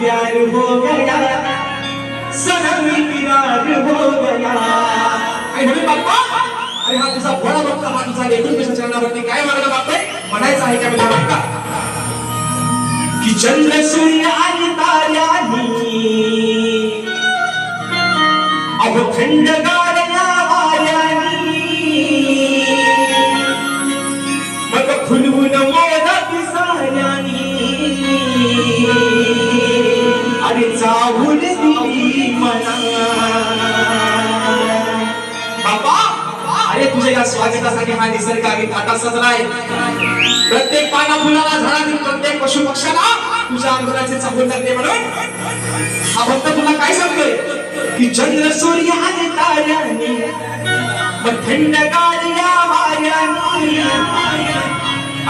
प्यार हो गया सनम इकरार हो गया आणि म्हणून बाप्पा अरे हा तुझा भोळा बघता हा तुझा चरणावरती काय म्हणायचं आहे का म्हणजे बाप्पा चंद्र सूर्य आणि ताऱ्यानी अहो तुझ्या या स्वागतासाठी हा निसर्गाने थाटा सजलाय. प्रत्येक पाना फुलाला झाडातील प्रत्येक पशु पक्षाला तुझ्या अंगणाचे चाहून लागले म्हणून. हा भक्त तुला काय सांगतोय? कि चंद्र सूर्य आणि ताऱ्यानी मग थंडगार या वाऱ्यानी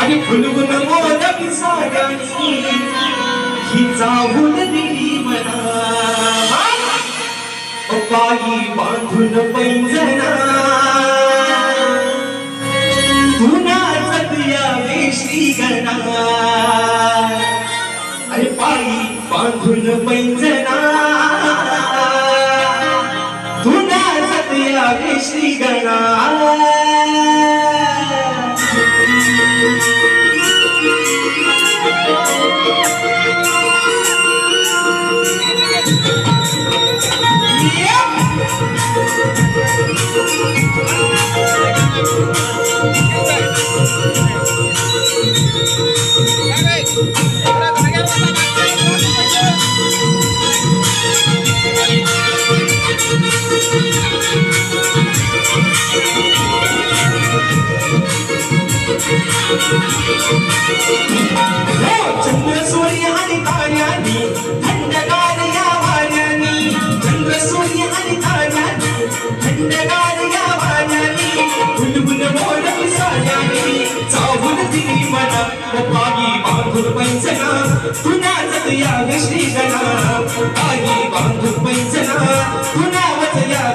आणि फुलगुन मोदक साऱ्यानी ही चावून दिली मला. पायी बांधून पैंजना वेशी गणा अरे पायी बांधून पैंजना. तुला सत्या वेशी गणा हो चंद्र सूर्य आणि ताऱ्यानी थंडगार या वाऱ्यानी. चंद्र आणि ताऱ्यानी थंडगार या वाऱ्यानी. बुलबुल मोडक साऱ्यानी. चावून दिली मना पागी बांधून या पागी बांधून या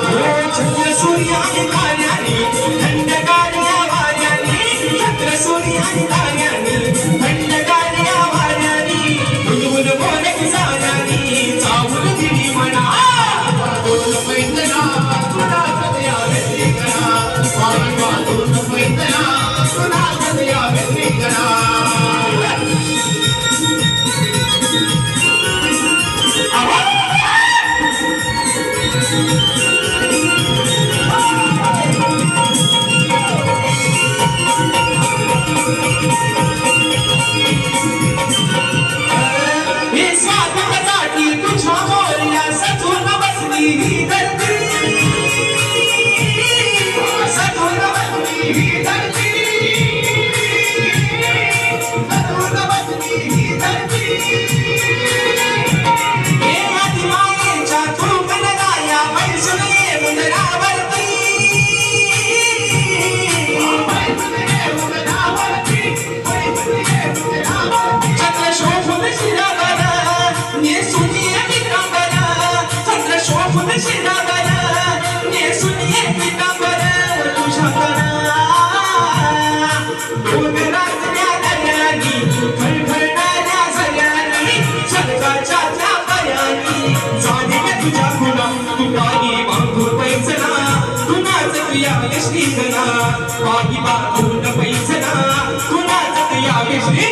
यश्री गणा काही बांधून पैसना तुनाच तुया यश्री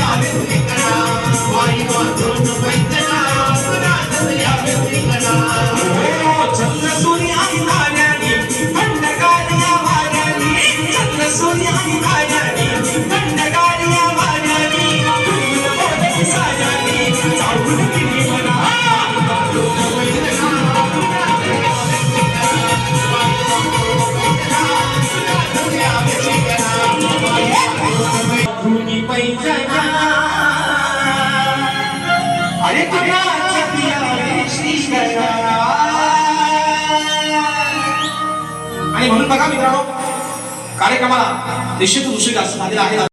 आणि म्हणून बघा मित्रांनो कार्यक्रमाला निश्चित उशीर असणार आहे.